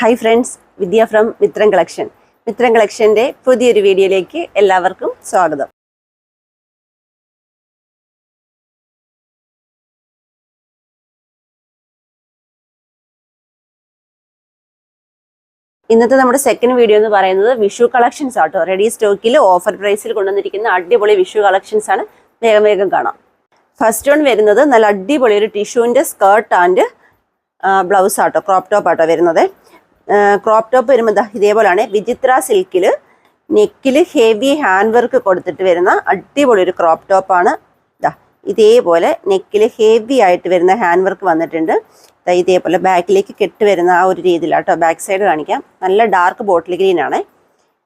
Hi friends Vidya from Mithram collection Mithram കളക്ഷന്റെ പുതിയൊരു വീഡിയോയിലേക്ക് എല്ലാവർക്കും സ്വാഗതം. ഇന്നത്തെ നമ്മുടെ സെക്കൻഡ് വീഡിയോ എന്ന് പറയുന്നത് വിഷു കളക്ഷൻസ് ആട്ടോ. റെഡി സ്റ്റോക്കിൽ ഓഫർ പ്രൈസിൽ കൊണ്ടുവന്നിരിക്കുന്ന അടിപൊളി വിഷു കളക്ഷൻസ് ആണ്. വേഗം വേഗം കാണാം. ഫസ്റ്റ് വൺ വരുന്നത് നല്ല അടിപൊളി ഒരു ടിഷ്യൂവിന്റെ സ്കേർട്ട് ആൻഡ് ബ്ലൗസ് ആട്ടോ. ക്രോപ്പ് ടോപ്പ് ആട്ടോ വരുന്നത്. ക്രോപ്പ് ടോപ്പ് വരുമ്പോൾ ഇതേപോലെയാണ് വിചിത്ര സിൽക്കിൽ നെക്കിൽ ഹെവി ഹാൻഡ് വർക്ക് കൊടുത്തിട്ട് വരുന്ന അടിപൊളി ഒരു ക്രോപ്പ് ടോപ്പാണ് ഇതാ ഇതേപോലെ നെക്കിൽ ഹെവി ആയിട്ട് വരുന്ന ഹാൻഡ് വർക്ക് വന്നിട്ടുണ്ട്. ഇതേപോലെ ബാക്കിലേക്ക് കെട്ട് വരുന്ന ആ ഒരു രീതിയിലാട്ടോ. ബാക്ക് സൈഡ് കാണിക്കാം. നല്ല ഡാർക്ക് ബോട്ടിൽ ഗ്രീൻ ആണ്.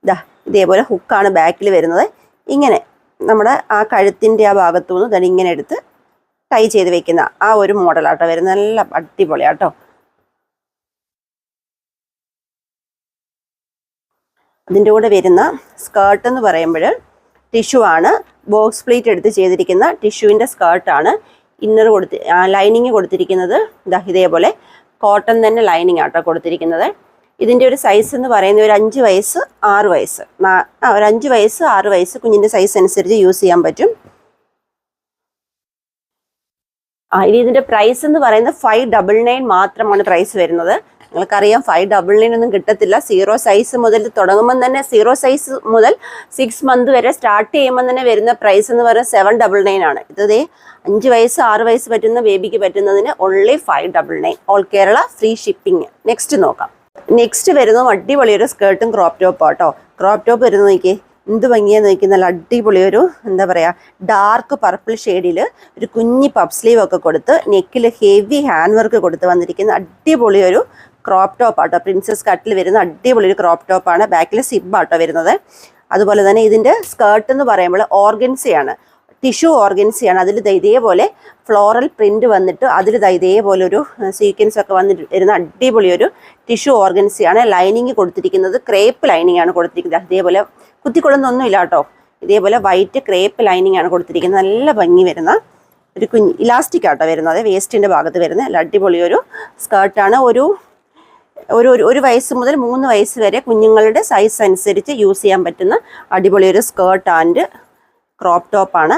ഇതാ ഇതേപോലെ ഹുക്കാണ് ബാക്കിൽ വരുന്നത്. ഇങ്ങനെ നമ്മുടെ ആ കഴുത്തിന്റെ ആ ഭാഗത്തു നിന്ന് ഇങ്ങനെ എടുത്ത് ടൈ ചെയ്ത് വെക്കുന്ന ആ ഒരു മോഡലാട്ടോ വരുന്നത്. നല്ല അടിപൊളിയാട്ടോ. അതിന്റെ കൂടെ വരുന്ന സ്കേർട്ട് എന്ന് പറയുമ്പോൾ ടിഷ്യൂ ആണ്. ബോക്സ് പ്ലേറ്റ് എടുത്ത് ചെയ്തിരിക്കുന്ന ടിഷ്യൂവിന്റെ സ്കേർട്ടാണ് ഇന്നർ കൊടുത്ത് ലൈനിങ് കൊടുത്തിരിക്കുന്നത്. ഇതാ ഇതേപോലെ കോട്ടൺ തന്നെ ലൈനിങ് ആട്ടോ കൊടുത്തിരിക്കുന്നത്. ഇതിന്റെ ഒരു സൈസ് എന്ന് പറയുന്നത് ഒരു അഞ്ച് വയസ്സ് ആറ് വയസ്സ്. ഒരു അഞ്ച് വയസ്സ് ആറ് വയസ്സ് കുഞ്ഞിന്റെ സൈസ് അനുസരിച്ച് യൂസ് ചെയ്യാൻ പറ്റും. ആ ഇനി ഇതിന്റെ പ്രൈസ് എന്ന് പറയുന്നത് ഫൈവ് ഡബിൾ നയൻ മാത്രമാണ് പ്രൈസ് വരുന്നത്. നിങ്ങൾക്കറിയാം ഫൈവ് ഡബിൾ നയൻ ഒന്നും കിട്ടത്തില്ല. സീറോ സൈസ് മുതൽ തുടങ്ങുമ്പോൾ തന്നെ സീറോ സൈസ് മുതൽ സിക്സ് മന്ത് വരെ സ്റ്റാർട്ട് ചെയ്യുമ്പോൾ തന്നെ വരുന്ന പ്രൈസ് എന്ന് പറയുന്നത് സെവൻ ഡബിൾ നയൻ ആണ്. ഇതേ അഞ്ച് വയസ്സ് ആറ് വയസ്സ് പറ്റുന്ന ബേബിക്ക് പറ്റുന്നതിന് only five double nine all Kerala free shipping next നോക്കാം. നെക്സ്റ്റ് വരുന്നത് അടിപൊളിയൊരു സ്കേർട്ടും ക്രോപ്പ് ടോപ്പ് ആട്ടോ ക്രോപ്പ് ടോപ്പ് വരുന്നത് നോക്കിയേ എന്ത് ഭംഗിയാന്ന് നോക്കി നല്ല അടിപൊളിയൊരു എന്താ പറയുക ഡാർക്ക് പർപ്പിൾ ഷെയ്ഡിൽ ഒരു കുഞ്ഞി പപ്പ് സ്ലീവ് ഒക്കെ കൊടുത്ത് നെക്കിൽ ഹെവി ഹാൻഡ് വർക്ക് കൊടുത്ത് വന്നിരിക്കുന്ന അടിപൊളി ഒരു ക്രോപ്പ് ടോപ്പ് ആട്ടോ. പ്രിൻസസ് കട്ടിൽ വരുന്ന അടിപൊളി ഒരു ക്രോപ്പ് ടോപ്പാണ് ബാക്കിൽ സിബ് ആട്ടോ വരുന്നത്. അതുപോലെ തന്നെ ഇതിന്റെ സ്കേർട്ട് എന്ന് പറയുമ്പോൾ ഓർഗൻസിയാണ് ടിഷ്യൂ ഓർഗൻസിയാണ് അതിൽ ഇതേപോലെ ഫ്ലോറൽ പ്രിന്റ് വന്നിട്ട് അതിൽ ഇതേപോലെ ഒരു സീക്വൻസ് ഒക്കെ വന്നിട്ട് വരുന്ന അടിപൊളി ഒരു ടിഷ്യൂ ഓർഗൻസിയാണ് ലൈനിങ് കൊടുത്തിരിക്കുന്നത് ക്രേപ്പ് ലൈനിങ് ആണ് കൊടുത്തിരിക്കുന്നത്. ഇതേപോലെ കുത്തിക്കൊള്ളുന്നൊന്നുമില്ല കേട്ടോ. ഇതേപോലെ വൈറ്റ് ക്രേപ്പ് ലൈനിങ് ആണ് കൊടുത്തിരിക്കുന്നത്. നല്ല ഭംഗി വരുന്ന ഒരു കുഞ്ഞ് ഇലാസ്റ്റിക് ആട്ടോ വരുന്നത്. വേസ്റ്റിന്റെ ഭാഗത്ത് വരുന്ന അടിപൊളിയൊരു സ്കേർട്ടാണ് ഒരു ഒരു ഒരു- വയസ്സ് മുതൽ മൂന്ന് വയസ്സ് വരെ കുഞ്ഞുങ്ങളുടെ സൈസ് അനുസരിച്ച് യൂസ് ചെയ്യാൻ പറ്റുന്ന അടിപൊളി ഒരു സ്കേർട്ട് ആൻഡ് ക്രോപ്പ് ടോപ്പാണ്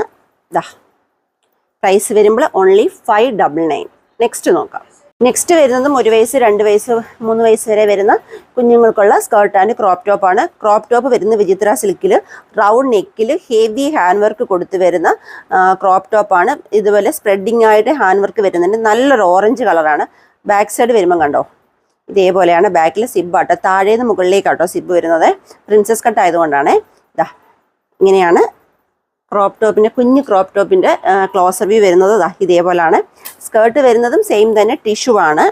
ദാ പ്രൈസ് വരുമ്പോൾ only five double nine next നോക്കാം. നെക്സ്റ്റ് വരുന്നതും ഒരു വയസ്സ് രണ്ട് വയസ്സ് മൂന്ന് വയസ്സ് വരെ വരുന്ന കുഞ്ഞുങ്ങൾക്കുള്ള സ്കേർട്ട് ആൻഡ് ക്രോപ്പ് ടോപ്പാണ് ക്രോപ്പ് ടോപ്പ് വരുന്ന വിചിത്ര സിൽക്കിൽ റൗണ്ട് നെക്കിൽ ഹെവി ഹാൻഡ് വർക്ക് കൊടുത്ത് വരുന്ന ക്രോപ്പ് ടോപ്പാണ് ഇതുപോലെ സ്പ്രെഡിങ് ആയിട്ട് ഹാൻഡ് വർക്ക് വരുന്നുണ്ട്. നല്ലൊരു ഓറഞ്ച് കളറാണ് ബാക്ക് സൈഡ് വരുമ്പം കണ്ടോ? ഇതേപോലെയാണ് ബാക്കിൽ സിബ് ആട്ടോ. താഴേന്ന് മുകളിലേക്കാട്ടോ സിബ് വരുന്നത്. പ്രിൻസസ് കട്ട് ആയതുകൊണ്ടാണ്. ഇതാ ഇങ്ങനെയാണ് ക്രോപ്പ് ടോപ്പിന്റെ കുഞ്ഞ് ക്രോപ്പ് ടോപ്പിന്റെ ക്ലോസർ വ്യൂ വരുന്നത്. ഇതാ ഇതേപോലെയാണ്. സ്കേർട്ട് വരുന്നതും സെയിം തന്നെ ടിഷ്യൂ ആണ്.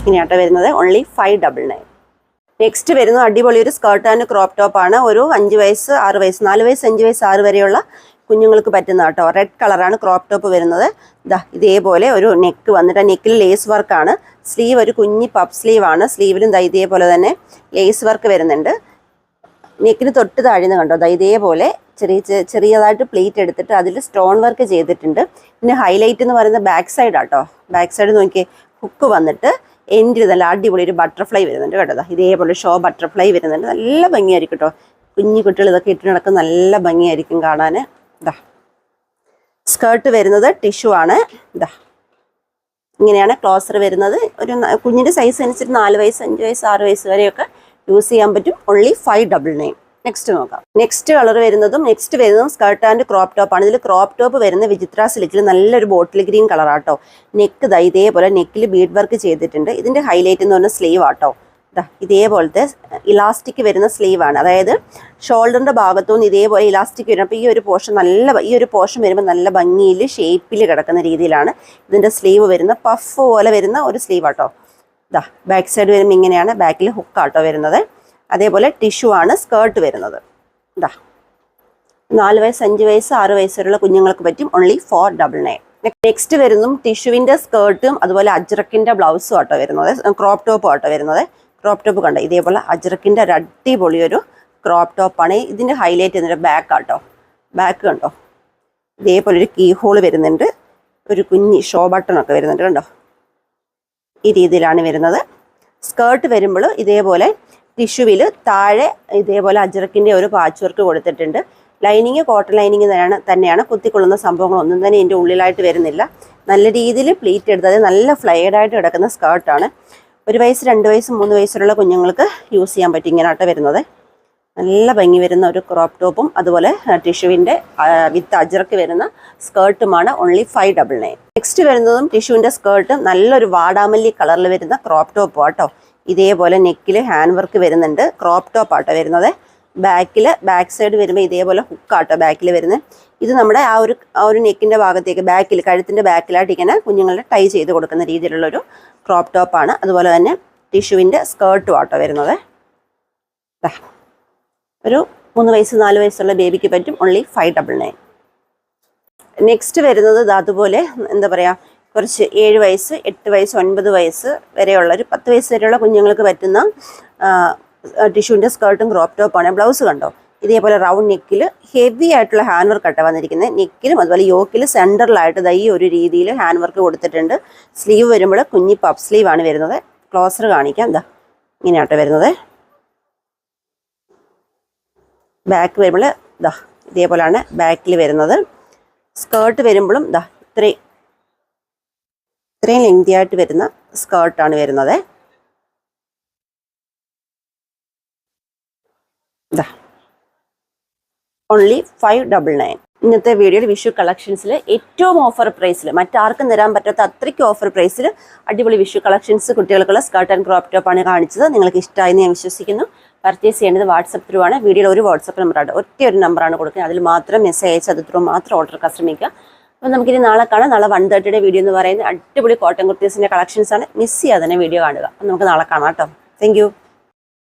ഇങ്ങനെയാട്ടോ വരുന്നത്. Only five double nine next വരുന്നത് അടിപൊളി ഒരു സ്കേർട്ട് ആൻഡ് ക്രോപ്പ് ടോപ്പാണ് ഒരു അഞ്ച് വയസ്സ് ആറ് വയസ്സ് നാല് വയസ്സ് അഞ്ച് വയസ്സ് ആറ് വരെയുള്ള കുഞ്ഞുങ്ങൾക്ക് പറ്റുന്ന കേട്ടോ. റെഡ് കളറാണ് ക്രോപ്പ് ടോപ്പ് വരുന്നത്. ഇതാ ഇതേപോലെ ഒരു നെക്ക് വന്നിട്ട് നെക്കിൽ ലേസ് വർക്കാണ് സ്ലീവ് ഒരു കുഞ്ഞി പപ്പ് സ്ലീവാണ് സ്ലീവിലും ദാ ഇതേപോലെ തന്നെ ലേസ് വർക്ക് വരുന്നുണ്ട്. നെക്കിന് തൊട്ട് താഴ്ന്ന് കണ്ടോ? ദാ ഇതേപോലെ ചെറിയ ചെറിയതായിട്ട് പ്ലേറ്റ് എടുത്തിട്ട് അതിൽ സ്റ്റോൺ വർക്ക് ചെയ്തിട്ടുണ്ട്. പിന്നെ ഹൈലൈറ്റ് എന്ന് പറയുന്നത് ബാക്ക് സൈഡ് ആട്ടോ ബാക്ക് സൈഡ് നോക്കിയേ ഹുക്ക് വന്നിട്ട് എന്റെ നല്ല അടിപൊളി ഒരു ബട്ടർഫ്ലൈ വരുന്നുണ്ട് കേട്ടോ. ഇതേപോലെ ഷോ ബട്ടർഫ്ലൈ വരുന്നുണ്ട്. നല്ല ഭംഗിയായിരിക്കും കേട്ടോ. കുഞ്ഞു കുട്ടികൾ ഇതൊക്കെ ഇട്ട് നടക്കുന്ന നല്ല ഭംഗിയായിരിക്കും കാണാൻ ഇതാ സ്കേർട്ട് വരുന്നത് ടിഷ്യൂ ആണ്. ഇതാ ഇങ്ങനെയാണ് ക്ലോസർ വരുന്നത്. ഒരു കുഞ്ഞിന്റെ സൈസ് അനുസരിച്ച് നാല് വയസ്സ് അഞ്ച് വയസ്സ് ആറ് വയസ്സ് വരെയൊക്കെ യൂസ് ചെയ്യാൻ പറ്റും. Only five double nine next നോക്കാം. നെക്സ്റ്റ് കളർ വരുന്നതും നെക്സ്റ്റ് വരുന്നതും സ്കേർട്ട് ആൻഡ് ക്രോപ്പ് ടോപ്പ് ആണ്. ഇതിൽ ക്രോപ്പ് ടോപ്പ് വരുന്ന വിചിത്ര സിലിക്കിൽ നല്ലൊരു ബോട്ടിൽ ഗ്രീൻ കളറാട്ടോ നെക്ക് ഇതേപോലെ നെക്കിൽ ബീഡ് വർക്ക് ചെയ്തിട്ടുണ്ട്. ഇതിന്റെ ഹൈലൈറ്റ് എന്ന് പറഞ്ഞാൽ സ്ലീവ് ആട്ടോ ഇതേപോലത്തെ ഇലാസ്റ്റിക് വരുന്ന സ്ലീവ് ആണ് അതായത് ഷോൾഡറിന്റെ ഭാഗത്തുനിന്ന് ഇതേപോലെ ഇലാസ്റ്റിക് വരും. അപ്പോൾ ഈ ഒരു പോർഷൻ നല്ല ഈ ഒരു പോർഷൻ വരുമ്പോൾ നല്ല ഭംഗിയിൽ ഷേപ്പിൽ കിടക്കുന്ന രീതിയിലാണ് ഇതിന്റെ സ്ലീവ് വരുന്ന പഫ് പോലെ വരുന്ന ഒരു സ്ലീവ് ആട്ടോ ഇതാ ബാക്ക് സൈഡ് വരുമ്പോൾ ഇങ്ങനെയാണ് ബാക്കിൽ ഹുക്കാട്ടോ വരുന്നത്. അതേപോലെ ടിഷ്യൂ ആണ് സ്കേർട്ട് വരുന്നത്. ഇതാ നാല് വയസ്സ് അഞ്ച് വയസ്സ് ആറ് വയസ്സ് വരെയുള്ള കുഞ്ഞുങ്ങൾക്ക് പറ്റും. Only four double nine next വരുന്നതും ടിഷ്യുവിന്റെ സ്കേർട്ടും അതുപോലെ അജ്രക്കിന്റെ ബ്ലൗസും ആട്ടോ വരുന്നത്. ക്രോപ്പ് ടോപ്പും ആട്ടോ വരുന്നത്. ക്രോപ്പ് ടോപ്പ് കണ്ടോ? ഇതേപോലെ അജ്രക്കിന്റെ ഒരു അടിപൊളി ഒരു ക്രോപ്പ് ടോപ്പാണ് ഇതിന്റെ ഹൈലൈറ്റ് എന്നിട്ട് ബാക്ക് ആട്ടോ. ബാക്ക് കണ്ടോ? ഇതേപോലെ ഒരു കീ ഹോൾ വരുന്നുണ്ട്. ഒരു കുഞ്ഞി ഷോ ബട്ടണൊക്കെ വരുന്നുണ്ട് കണ്ടോ? ഈ രീതിയിലാണ് വരുന്നത്. സ്കേർട്ട് വരുമ്പോൾ ഇതേപോലെ ടിഷ്യൂവിൽ താഴെ ഇതേപോലെ അജറക്കിന്റെ ഒരു പാച്ച് വർക്ക് കൊടുത്തിട്ടുണ്ട്. ലൈനിങ് കോട്ടൺ ലൈനിങ് തന്നെയാണ് തന്നെയാണ് കുത്തിക്കൊള്ളുന്ന സംഭവങ്ങളൊന്നും തന്നെ ഇതിന്റെ ഉള്ളിലായിട്ട് വരുന്നില്ല. നല്ല രീതിയിൽ പ്ലീറ്റ് എടുത്തത് നല്ല ഫ്ലൈഡായിട്ട് കിടക്കുന്ന സ്കേർട്ടാണ് ഒരു വയസ്സ് രണ്ട് വയസ്സ് മൂന്ന് വയസ്സിലുള്ള കുഞ്ഞുങ്ങൾക്ക് യൂസ് ചെയ്യാൻ പറ്റും ഇങ്ങനെയാട്ടോ വരുന്നത്. നല്ല ഭംഗി വരുന്ന ഒരു ക്രോപ്പ് ടോപ്പും അതുപോലെ ടിഷ്യൂവിന്റെ വിത്ത് അജറക്ക് വരുന്ന സ്കേർട്ടുമാണ് only five double nine next വരുന്നതും ടിഷ്യൂവിന്റെ സ്കേർട്ടും നല്ലൊരു വാടാമല്ലി കളറിൽ വരുന്ന ക്രോപ്പ് ടോപ്പ് ആട്ടോ. ഇതേപോലെ നെക്കിൽ ഹാൻഡ് വർക്ക് വരുന്നുണ്ട്. ക്രോപ്പ് ടോപ്പ് ആട്ടോ വരുന്നത്. ബാക്കിൽ ബാക്ക് സൈഡ് വരുമ്പോൾ ഇതേപോലെ ഹുക്കാട്ടോ ബാക്കിൽ വരുന്നത് ഇത് നമ്മുടെ ആ ഒരു ആ ഒരു നെക്കിന്റെ ഭാഗത്തേക്ക് ബാക്കിൽ കഴുത്തിന്റെ ബാക്കിലായിട്ട് ഇങ്ങനെ കുഞ്ഞുങ്ങളുടെ ടൈ ചെയ്ത് കൊടുക്കുന്ന രീതിയിലുള്ളൊരു ക്രോപ്പ് ടോപ്പാണ് അതുപോലെ തന്നെ ടിഷ്യൂവിന്റെ സ്കേർട്ടും ആട്ടോ വരുന്നത്. ഒരു മൂന്ന് വയസ്സ് നാല് വയസ്സുള്ള ബേബിക്ക് പറ്റും only five double nine next വരുന്നത് അതുപോലെ എന്താ പറയുക കുറച്ച് ഏഴ് വയസ്സ് എട്ട് വയസ്സ് ഒൻപത് വയസ്സ് വരെയുള്ള ഒരു പത്ത് വയസ്സ് വരെയുള്ള കുഞ്ഞുങ്ങൾക്ക് പറ്റുന്ന ടിഷ്യൂവിന്റെ സ്കേർട്ടും ക്രോപ്പ് ടോപ്പാണ്. ബ്ലൗസ് കണ്ടോ? ഇതേപോലെ റൗണ്ട് നെക്കിൽ ഹെവി ആയിട്ടുള്ള ഹാൻഡ് വർക്ക് ആയിട്ട് വന്നിരിക്കുന്നത് നെക്കിലും അതുപോലെ യോക്കിൽ സെന്ററിലായിട്ട് ദൈ ഒരു രീതിയിൽ ഹാൻഡ് വർക്ക് കൊടുത്തിട്ടുണ്ട്. സ്ലീവ് വരുമ്പോൾ കുഞ്ഞി പഫ് സ്ലീവ് ആണ് വരുന്നത്. ക്ലോസർ കാണിക്കാം. എന്താ ഇങ്ങനെയാട്ടോ വരുന്നത്. ബാക്ക് വരുമ്പോൾ ഇതാ ഇതേപോലെയാണ് ബാക്കിൽ വരുന്നത്. സ്കേർട്ട് വരുമ്പോഴും ഇതാ ഇത്രയും ഇത്രയും ലെങ്തി ആയിട്ട് വരുന്ന സ്കേർട്ടാണ് വരുന്നത്. ഇതാ ഓൺലി ഫൈവ് ഡബിൾ നയൻ ഇന്നത്തെ വീഡിയോയിൽ വിഷു കളക്ഷൻസിൽ ഏറ്റവും ഓഫർ പ്രൈസിൽ മറ്റാർക്കും തരാൻ പറ്റാത്ത അത്രയ്ക്ക് ഓഫർ പ്രൈസിൽ അടിപൊളി വിഷു കളക്ഷൻസ് കുട്ടികൾക്കുള്ള സ്കർട്ട് ആൻഡ് ക്രോപ്പ് ടോപ്പാണ് കാണിച്ചത്. നിങ്ങൾക്ക് ഇഷ്ടമായെന്ന് ഞാൻ വിശ്വസിക്കുന്നു. പർച്ചേസ് ചെയ്യേണ്ടത് വാട്സപ്പ് ത്രൂ ആണ്. വീഡിയോയിൽ ഒരു വാട്സപ്പ് നമ്പറാണ് ഒറ്റ ഒരു നമ്പറാണ് കൊടുക്കുന്നത്. അതിൽ മാത്രം മെസ്സേജ് അയച്ച് അത് ത്രൂ മാത്രം ഓർഡർ എടുക്കാൻ ശ്രമിക്കുക അപ്പോൾ നമുക്കിനി നാളെ കാണാം. നാളെ വൺ തേർട്ടിയുടെ വീഡിയോ എന്ന് പറയുന്നത് അടിപൊളി കോട്ടൺ കുർത്തീസിന്റെ കളക്ഷൻസ് ആണ്. മിസ് ചെയ്യാതെ തന്നെ വീഡിയോ കാണുക. അപ്പം നമുക്ക് നാളെ കാണാം കേട്ടോ. താങ്ക്